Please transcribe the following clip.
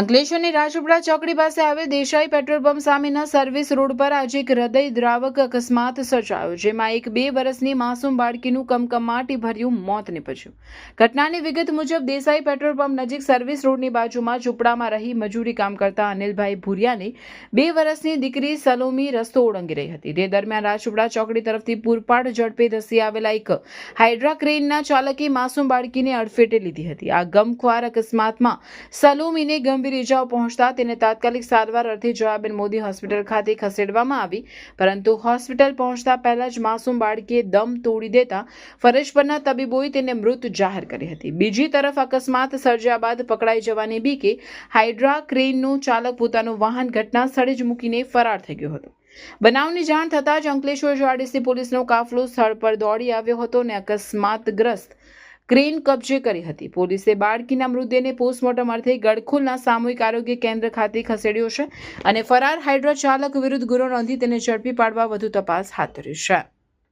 અંકલેશ્વરની રાજપીપળા ચોકડી પાસે આવેલ દેસાઈ પેટ્રોલ પંપ સામેના સર્વિસ રોડ પર આજે એક હૃદય દ્રાવક અકસ્માત સર્જાયો, જેમાં એક બે વર્ષની માસૂમ બાળકીનું કમકમાટી ભર્યું મોત નીપજ્યું. ઘટનાની વિગત મુજબ દેસાઈ પેટ્રોલ પંપ નજીક સર્વિસ રોડની બાજુમાં ઝૂંપડામાં રહી મજૂરી કામ કરતા અનિલભાઈ ભુરિયાને બે વર્ષની દીકરી સલોમી રસ્તો ઓળંગી રહી હતી. તે દરમિયાન રાજપીપળા ચોકડી તરફથી પૂરપાડ ઝડપે ધસી આવેલા એક હાઇડ્રા ક્રેનના ચાલકે માસૂમ બાળકીને અડફેટે લીધી હતી. આ ગમખ્વાર અકસ્માતમાં સલોમીને ગંભીર ઇજાઓ પહોંચતા તેને તાત્કાલિક સારવાર અર્થે જયાબેન મોદી હોસ્પિટલ ખાતે ખસેડવામાં આવી. પરંતુ હોસ્પિટલ પહોંચતા પહેલા જ માસૂમ બાળકીએ દમ તોડી દેતા ફરજ પરના તબીબોએ તેને મૃત જાહેર કરી હતી. બીજી તરફ અકસ્માત સર્જ્યા બાદ પકડાઈ જવાની બીકે હાઇડ્રા ક્રેનનો ચાલક પોતાનું વાહન ઘટના સ્થળે જ મૂકીને ફરાર થઈ ગયો હતો. બનાવની જાણ થતાં જ અંકલેશ્વર જીઆરડીસી પોલીસનો કાફલો સ્થળ પર દોડી આવ્યો હતો અને અકસ્માતગ્રસ્ત ક્રેન કબજે કરી હતી. પોલીસે બાળકીના મૃતદેહને પોસ્ટમોર્ટમ અર્થે ગડખુલના સામૂહિક આરોગ્ય કેન્દ્ર ખાતે ખસેડ્યો છે અને ફરાર હાઇડ્રા ચાલક વિરુદ્ધ ગુનો નોંધી તેને ઝડપી પાડવા વધુ તપાસ હાથ ધરી છે.